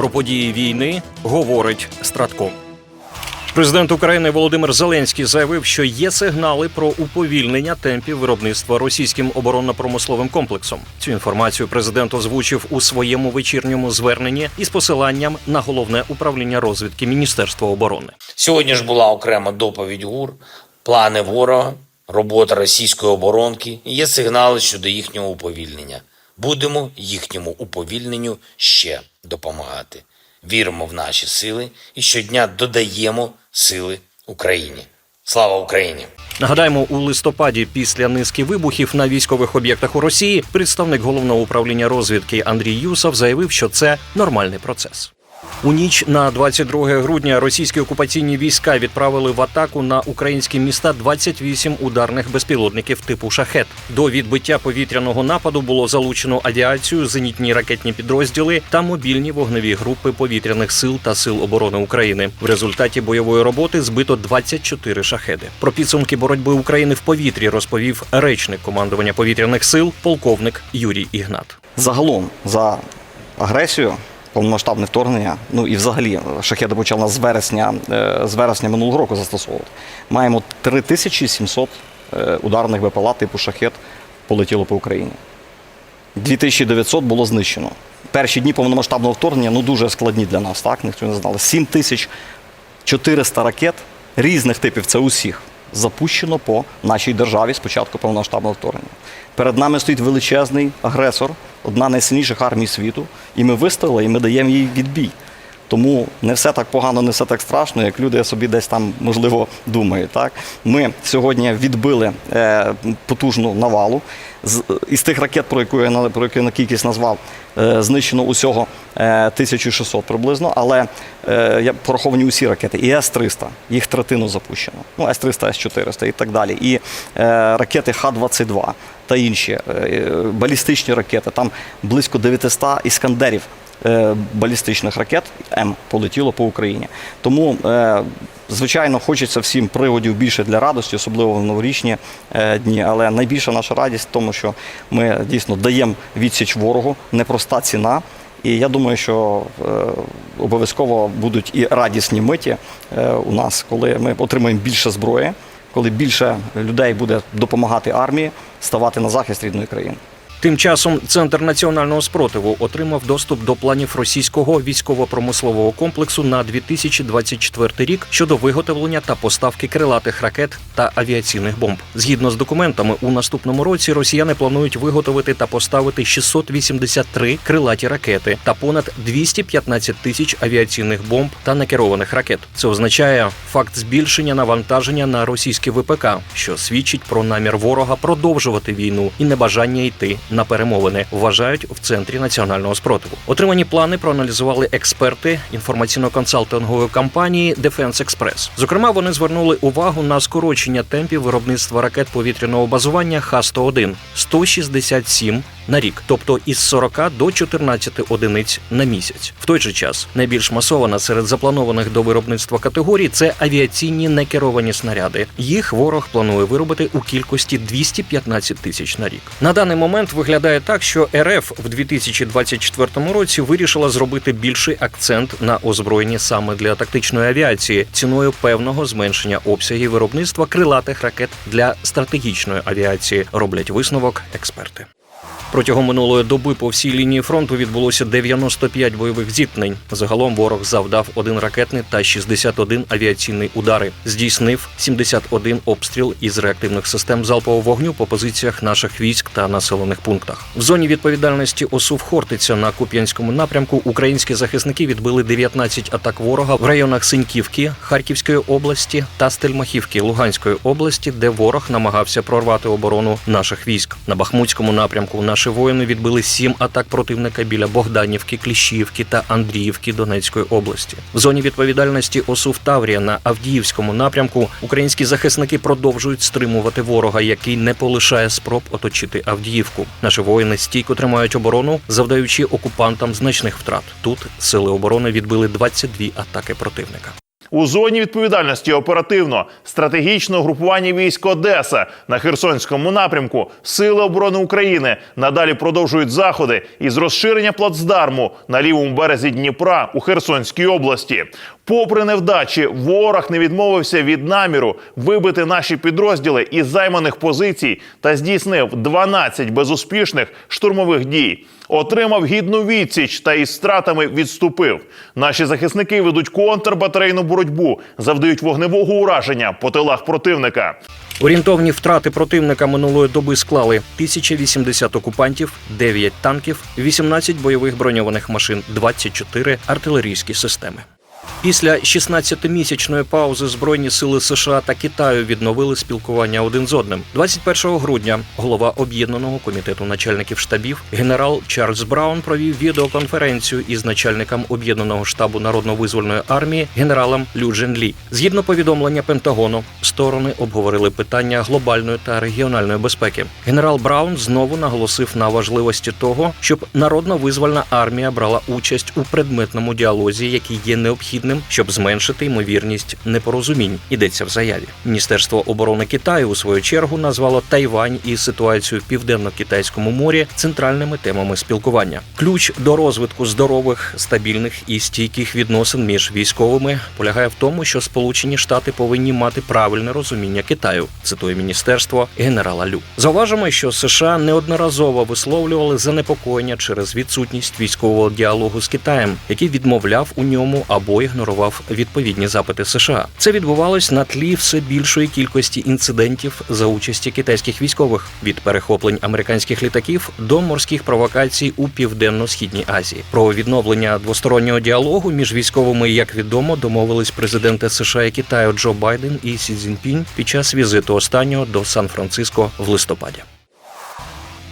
Про події війни говорить Стратком. Президент України Володимир Зеленський заявив, що є сигнали про уповільнення темпів виробництва російським оборонно-промисловим комплексом. Цю інформацію президент озвучив у своєму вечірньому зверненні із посиланням на головне управління розвідки Міністерства оборони. Сьогодні ж була окрема доповідь ГУР, плани ворога, робота російської оборонки. І Є сигнали щодо їхнього уповільнення. Будемо їхньому уповільненню ще допомагати. Віримо в наші сили і щодня додаємо сили Україні. Слава Україні! Нагадаємо, у листопаді після низки вибухів на військових об'єктах у Росії представник головного управління розвідки Андрій Юсов заявив, що це нормальний процес. У ніч на 22 грудня російські окупаційні війська відправили в атаку на українські міста 28 ударних безпілотників типу шахет. До відбиття повітряного нападу було залучено авіацію, зенітні ракетні підрозділи та мобільні вогневі групи повітряних сил та сил оборони України. В результаті бойової роботи збито 24 шахеди. Про підсумки боротьби України в повітрі розповів речник командування повітряних сил, полковник Юрій Ігнат. Загалом за агресію, повномасштабне вторгнення, ну і взагалі шахеди почали з вересня, е, з вересня минулого року застосовувати. Маємо 3700 е, ударних БПЛА типу шахет полетіло по Україні. 2900 було знищено. Перші дні повномасштабного вторгнення ну дуже складні для нас, так ніхто не знали. 7400 ракет різних типів, це усіх, запущено по нашій державі з початку повномасштабного вторгнення. Перед нами стоїть величезний агресор, одна найсильніших армій світу, і ми вистояли, і ми даємо їй відбій. Тому не все так погано, не все так страшно, як люди собі десь там можливо думають. Так ми сьогодні відбили е, потужну навалу. З із тих ракет, про яку я про яку я на кількість назвав, е, знищено усього е, 1600 приблизно. Але е, я пораховані усі ракети, і С-300, їх третину запущено. Ну, С-300, С-400 і так далі. І е, ракети Х-22 та інші е, балістичні ракети. Там близько 900 іскандерів балістичних ракет М полетіло по Україні. Тому, е, звичайно, хочеться всім приводів більше для радості, особливо в новорічні е, дні. Але найбільша наша радість в тому, що ми дійсно даємо відсіч ворогу, непроста ціна. І я думаю, що е, обов'язково будуть і радісні миті е, у нас, коли ми отримаємо більше зброї, коли більше людей буде допомагати армії ставати на захист рідної країни. Тим часом Центр національного спротиву отримав доступ до планів російського військово-промислового комплексу на 2024 рік щодо виготовлення та поставки крилатих ракет та авіаційних бомб. Згідно з документами, у наступному році росіяни планують виготовити та поставити 683 крилаті ракети та понад 215 тисяч авіаційних бомб та некерованих ракет. Це означає факт збільшення навантаження на російське ВПК, що свідчить про намір ворога продовжувати війну і небажання йти на перемовини. Вважають в центрі національного спротиву. Отримані плани проаналізували експерти інформаційно-консалтингової компанії Defense Express. Зокрема, вони звернули увагу на скорочення темпів виробництва ракет повітряного базування Х-101 – 167 на рік, тобто із 40 до 14 одиниць на місяць. В той же час найбільш масована серед запланованих до виробництва категорій це авіаційні некеровані снаряди. Їх ворог планує виробити у кількості 215 тисяч на рік. На даний момент виглядає так, що РФ в 2024 році вирішила зробити більший акцент на озброєнні саме для тактичної авіації ціною певного зменшення обсягів виробництва крилатих ракет для стратегічної авіації. Роблять висновок експерти. Протягом минулої доби по всій лінії фронту відбулося 95 бойових зіткнень. Загалом ворог завдав один ракетний та 61 авіаційний удари. Здійснив 71 обстріл із реактивних систем залпового вогню по позиціях наших військ та населених пунктах. В зоні відповідальності ОСУВ Хортиця на Куп'янському напрямку українські захисники відбили 19 атак ворога в районах Синьківки, Харківської області та Стельмахівки Луганської області, де ворог намагався прорвати оборону наших військ. На Бахмутському напрямку наші воїни відбили сім атак противника біля Богданівки, Кліщівки та Андріївки Донецької області. В зоні відповідальності ОСУВ Таврія на Авдіївському напрямку українські захисники продовжують стримувати ворога, який не полишає спроб оточити Авдіївку. Наші воїни стійко тримають оборону, завдаючи окупантам значних втрат. Тут сили оборони відбили 22 атаки противника. У зоні відповідальності оперативно. Стратегічного групування військ Одеса на Херсонському напрямку. Сили оборони України. Надалі продовжують заходи із розширення плацдарму на лівому березі Дніпра у Херсонській області. Попри невдачі, ворог не відмовився від наміру вибити наші підрозділи із займаних позицій та здійснив 12 безуспішних штурмових дій. Отримав гідну відсіч та із стратами відступив. Наші захисники ведуть контрбатарейну боротьбу, завдають вогневого ураження по тилах противника. Орієнтовні втрати противника минулої доби склали 1080 окупантів, 9 танків, 18 бойових броньованих машин, 24 артилерійські системи. Після 16-місячної паузи Збройні сили США та Китаю відновили спілкування один з одним. 21 грудня голова об'єднаного комітету начальників штабів генерал Чарльз Браун провів відеоконференцію із начальником об'єднаного штабу народно-визвольної армії генералом Лю Джен Лі. Згідно повідомлення Пентагону, сторони обговорили питання глобальної та регіональної безпеки. Генерал Браун знову наголосив на важливості того, щоб народно-визвольна армія брала участь у предметному діалозі, який є необхідним, щоб зменшити ймовірність непорозумінь. Йдеться в заяві. Міністерство оборони Китаю у свою чергу назвало Тайвань і ситуацію в південно-китайському морі центральними темами спілкування. Ключ до розвитку здорових, стабільних і стійких відносин між військовими полягає в тому, що Сполучені Штати повинні мати правильне розуміння Китаю. Цитує міністерство генерала Лю. Зауважимо, що США неодноразово висловлювали занепокоєння через відсутність військового діалогу з Китаєм, який відмовляв у ньому або ігнорував відповідні запити США. Це відбувалось на тлі все більшої кількості інцидентів за участі китайських військових від перехоплень американських літаків до морських провокацій у південно-східній Азії. Про відновлення двостороннього діалогу між військовими, як відомо, домовились президенти США і Китаю Джо Байден і Сі Цзіньпінь під час візиту останнього до Сан-Франциско в листопаді.